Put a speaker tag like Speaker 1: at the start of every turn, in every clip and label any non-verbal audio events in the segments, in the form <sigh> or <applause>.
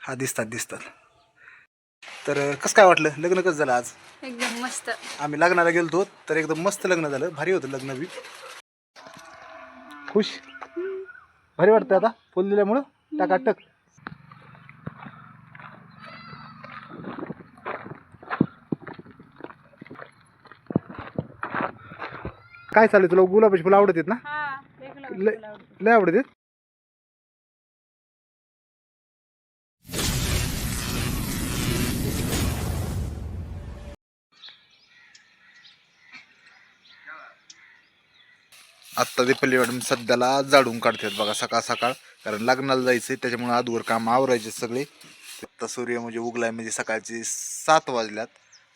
Speaker 1: हा दिसतात दिसतात. तर कसं काय वाटलं? लग्न कसं झालं आज?
Speaker 2: एकदम मस्त.
Speaker 1: आम्ही लग्नाला गेलतो तर एकदम मस्त लग्न झालं. भारी होतं लग्न बी. खुश? भारी वाटतं आता फुल दिल्यामुळं? टाकाटक. काय चालू तुला? गुलाबाची फुलं आवडत आहेत ना?
Speaker 2: हा
Speaker 1: लय लय आवडत आहेत? आत्ता दीपल्ली मॅडम सध्याला जाडून काढतात बघा सकाळ सकाळ. कारण लग्नाला जायचंय त्याच्यामुळे आजवर काम आवरायचे सगळे. आत्ता सूर्य म्हणजे उगलाय म्हणजे सकाळचे सात वाजल्यात.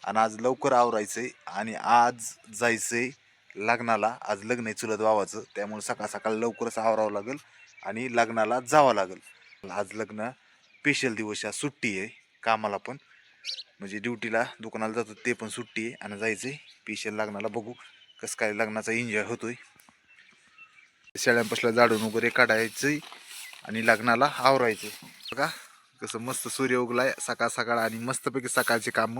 Speaker 1: आणि आज लवकर आवरायचंय आणि आज जायचंय लग्नाला आज लग्न आहे चुलत भावाचं त्यामुळे सकाळ सकाळ लवकरच आवरावं लागेल आणि लग्नाला जावं लागेल. आज लग्न स्पेशल दिवस आहे सुट्टी आहे कामाला पण. म्हणजे ड्युटीला दुकानाला जातो ते पण सुट्टी आहे आणि जायचं आहे स्पेशल लग्नाला बघू कसं काय लग्नाचा एन्जॉय होतोय. शेळ्यांपासला जाडून वगैरे काढायचं आणि लग्नाला आवरायचं बघा कसं मस्त सूर्य उगलाय सकाळ सकाळ आणि मस्तपैकी सकाळचे काम.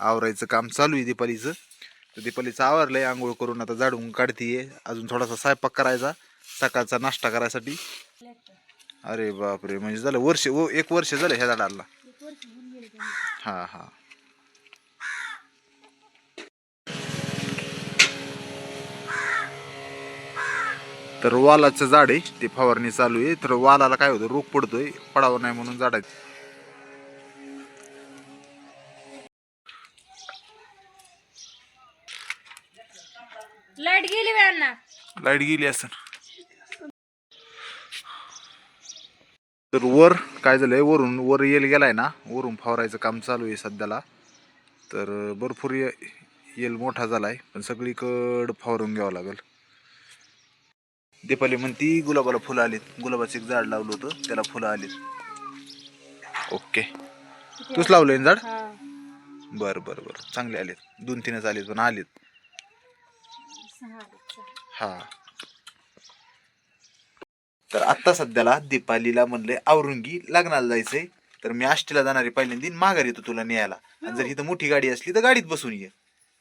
Speaker 1: आवरायचं काम चालू आहे दीपालीचं. तर दीपालीचं आवरलंय आंघोळ करून आता जाडून काढतीये. अजून थोडासा स्वयंपाक करायचा सकाळचा नाश्ता करायसाठी. अरे बापरे म्हणजे झालं वर्ष व एक वर्ष झालं ह्या झाडाला. हा हा. तर वालाचं झाड आहे ते फवारणी चालू आहे. तर वालाला काय होतं रोग पडतोय पडावं नाही म्हणून झाडायचं
Speaker 2: लाइट गेली व्याना
Speaker 1: लाइट गेली असं तर वर काय झालंय वरून वर येल गेलाय ना वरून फवारायचं काम चालू आहे सध्याला. तर भरपूर ये येल मोठा झालाय पण सगळीकडं फवारून घ्यावं लागेल. दीपाली म्हणती गुलाबाला फुलं आलीत. गुलाबाचं एक झाड लावलं होतं त्याला फुलं आलीत. ओके. तूच लावलंय ना झाड? बरं बरं बरं. चांगले आलेत. दोन तीनच आलेत पण आलेत. हा. तर आता सध्याला दीपालीला म्हणले औरंगी लग्नाला जायचंय. तर मी आष्टीला जाणार पहिल्यांदा माघार येतो तुला न्यायला. आणि जर इथं मोठी गाडी असली तर गाडीत बसून ये.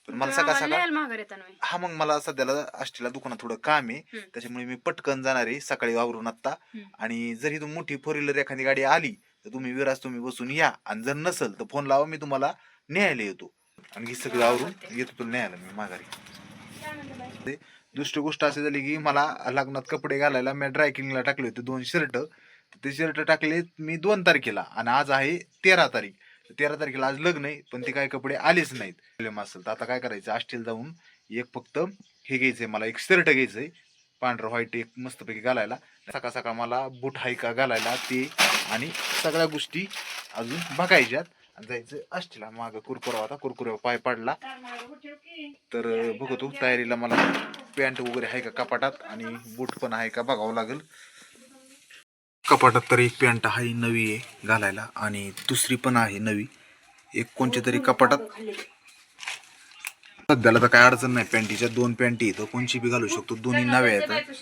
Speaker 1: पण मला सकाळ सकाळ
Speaker 2: लिहायला माघार येताना मी.
Speaker 1: हा मग मला सध्याला आष्टीला दुकानात थोडं काम आहे.
Speaker 2: हम्म.
Speaker 1: त्याच्यामुळे मी पटकन जाणार आहे सकाळी वावरून आत्ता.
Speaker 2: हम्म.
Speaker 1: आणि जर इथून मोठी फोर व्हीलर एखादी गाडी आली तर तुम्ही विराज तुम्ही बसून या. आणि जर नसेल तर फोन लावा मी तुम्हाला न्यायला येतो. आणि हे सगळं आवरून येतो तुला न्यायला मी माघारी. दुसरी गोष्ट अशी झाली की मला लग्नात कपडे घालायला मी ड्रायकिंगला टाकले होते दोन शर्ट ते शर्ट टाकले मी दोन तारखेला आणि आज आहे तेरा तारीख. तेरा तारखेला आज लग्न आहे पण ते काय कपडे आलेच नाहीत. प्रॉब्लेम असेल तर आता काय करायचं? आष्टील जाऊन एक फक्त हे घ्यायचंय मला एक शर्ट घ्यायचंय. पांढरं व्हाईट एक मस्तपैकी घालायला. सकाळ सकाळ मला बूट हायका घालायला ते आणि सगळ्या गोष्टी अजून बघायच्यात. आणि जायचं. आष्टीला मागं कुरकुरा होता. कुरकुऱ्यावर पाय पडला. तर बघतो तयारीला मला पॅन्ट वगैरे आहे का कपाटात? आणि बूट पण आहे का बघावं लागेल. कपाटात तर एक पॅन्ट आहे नवी आहे घालायला. आणि दुसरी पण आहे नवी. एक कोणच्या तरी कपाटात. सध्याला तर काय अडचण नाही पॅन्टीच्या. दोन पॅन्टी तर कोणची बी घालू शकतो. दोन्ही नव्या आहेत.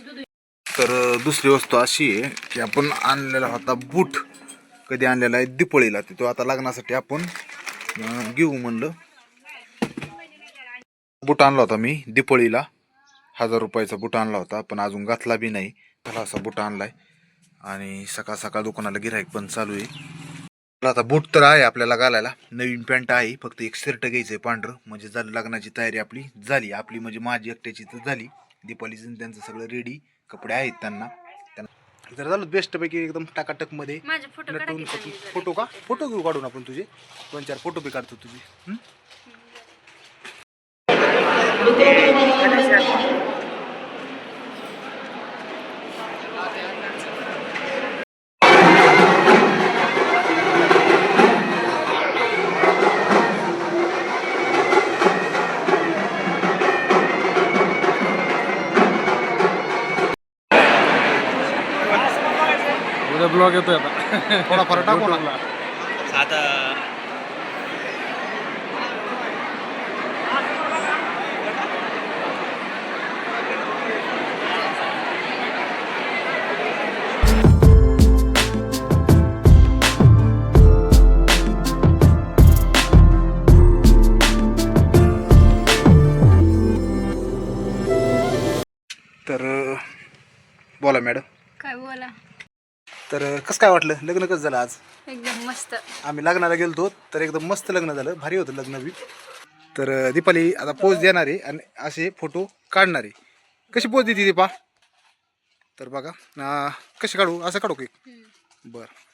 Speaker 1: तर दुसरी वस्तू अशी आहे की आपण आणलेला होता बूट. कधी आणलेला आहे? दिपळीला तो. आता लग्नासाठी आपण घेऊ म्हणलं. बूट आणला होता मी दिपळीला. हजार रुपयाचा बूट आणला होता पण अजून घातला बी नाही. त्याला असा बूट आणलाय. आणि सकाळ सकाळ दुकानाला गिराईक पण चालू आहे. आता बूट तर आहे आपल्याला घालायला. नवीन पॅन्ट आहे फक्त एक शर्ट घ्यायचंय पांढरं. म्हणजे झालं लग्नाची तयारी आपली झाली. आपली म्हणजे माझी एकट्याची तर झाली. दीपावलीचं त्यांचं सगळं रेडी कपडे आहेत त्यांना. तर झालं बेस्ट पैकी एकदम टाकाटकमध्ये
Speaker 2: माझे फोटो
Speaker 1: नटून
Speaker 2: की जरा.
Speaker 1: फोटो का? फोटो घेऊ काढून आपण तुझे? दोन चार फोटो बी काढतो तुझे. हं?
Speaker 3: ब्लॉग येतोय आता.
Speaker 1: थोडा फरटा कोणाला
Speaker 4: आता तर
Speaker 1: बोला मॅडम.
Speaker 2: काय बोला?
Speaker 1: तर कसं काय वाटलं? लग्न कसं झालं आज?
Speaker 2: एकदम मस्त.
Speaker 1: आम्ही लग्नाला गेलतो तर एकदम मस्त लग्न झालं. भारी होतं लग्न बी. तर दीपाली आता पोज देणार आहे आणि असे फोटो काढणार आहे. कशी पोज देते दीपा? तर बघा कशी काढू? असं काढू की बरं.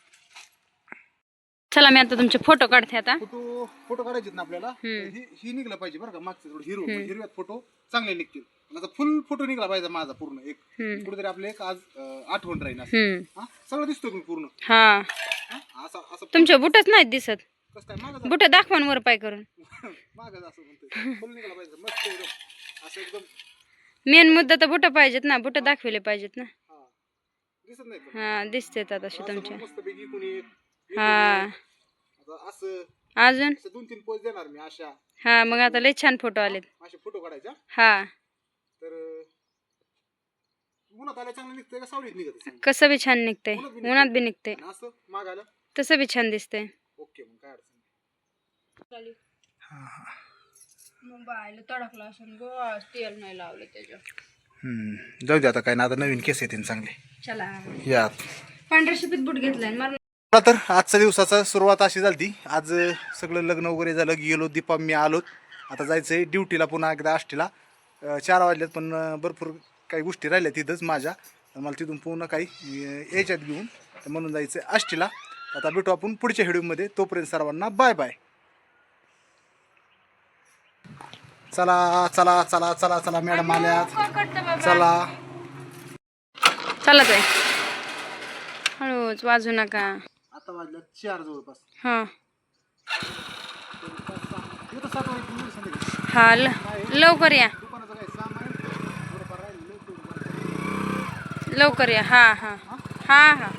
Speaker 2: चला मी आता तुमचे फोटो काढते आता.
Speaker 1: फोटो फोटो काढायचे ना आपल्याला. ही ही निघलं पाहिजे बरं का मागचं थोडं हिरो हिरव्यात फोटो चांगले निघतील. आता फुल फोटो निघला पाहिजे माझा पूर्ण एक. कुठेतरी आपले एक आज आठवण राहील असं. सगळं दिसतोय मी पूर्ण.
Speaker 2: हा.
Speaker 1: हा? असं असं
Speaker 2: तुमचे बुटच नाहीत दिसत. बुट दाखवा वर पाय करून. <laughs>
Speaker 1: मागं असं म्हणतोय. फुल निघाला पाहिजे. मस्त एकदम. असं एकदम.
Speaker 2: मेन मुद्दा तर बुट पाहिजेत ना. बुट दाखवले पाहिजेत ना.
Speaker 1: हा. दिसत नाही.
Speaker 2: हा दिसतेत आता असे हा.
Speaker 1: आता असं
Speaker 2: अजून?
Speaker 1: असं दोन तीन पोज देणार मी अशा.
Speaker 2: हा मग आता लय छान फोटो आलेत.
Speaker 1: असे फोटो काढायच्या
Speaker 2: हा?
Speaker 1: तर अं, उन्हात आल्या चांगलं निघतंय का? सावलीत निघत चांगलं?
Speaker 2: कसं बी छान निघतंय. उन्हात बी निघतंय.
Speaker 1: आणि असं मागायला?
Speaker 2: तसं बी छान दिसतंय.
Speaker 1: ओके मग काय अडचण नाही. हा हा.
Speaker 2: मोबाईल तडकला असून तेल नाही लावलं त्याच्या
Speaker 1: हम्म. जाऊ दे आता काय ना आता नवीन केस येतील चांगले.
Speaker 2: चला.
Speaker 1: यात
Speaker 2: पांढऱ्या शिपीत बुट घेतलाय. मग
Speaker 1: मला तर आजच्या दिवसाचा सुरुवात अशी झाली आज सगळं लग्न वगैरे झालं गेलो दीपा मी आलो. आता जायचं आहे ड्युटीला पुन्हा एकदा आष्टीला. चार वाजल्यात पण भरपूर काही गोष्टी राहिल्या तिथंच माझ्या. मला तिथून पूर्ण काही याच्यात घेऊन तर म्हणून जायचं आहे आष्टीला. आता भेटू आपण पुढच्या व्हिडिओमध्ये. तोपर्यंत सर्वांना बाय बाय. चला चला चला चला चला मॅडम आल्यात. चला.
Speaker 2: चला ताई. हळूच वाजू नका.
Speaker 1: आता वाजल्यात चार जवळपास.
Speaker 2: हा.
Speaker 1: येतो सात वाजता संध्याकाळी
Speaker 2: हा ल- लवकर या.
Speaker 1: दुकानाचं काय सामान थोडंफार राहिलं लवकर
Speaker 2: लवकर या. हा हा. हा? हा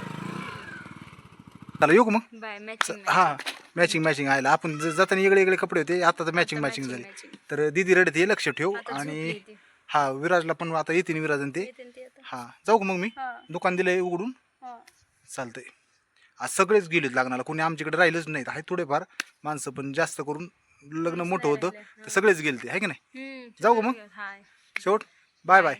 Speaker 1: चला येऊ का मग?
Speaker 2: बाय मॅचिंग
Speaker 1: हा मॅचिंग मॅचिंग आयला. आपण ज- जाताना इकडे इकडे कपडे होते. आता तर मॅचिंग मॅचिंग झाले. तर दिदी रडते हे लक्ष ठेव. आणि हा विराजला पण आता येते विराज आणि ते. हा जाऊ का मग मी. दुकान दिलंय उघडून. चालतंय. आज सगळेच गेलेत लग्नाला. कोणी आमच्याकडे राहिलंच नाहीत. आहे थोडेफार माणसं पण जास्त करून लग्न मोठं होतं. तर सगळेच गेलते. आहे की नाही? जाऊ का मग? शेवट? बाय. बाय.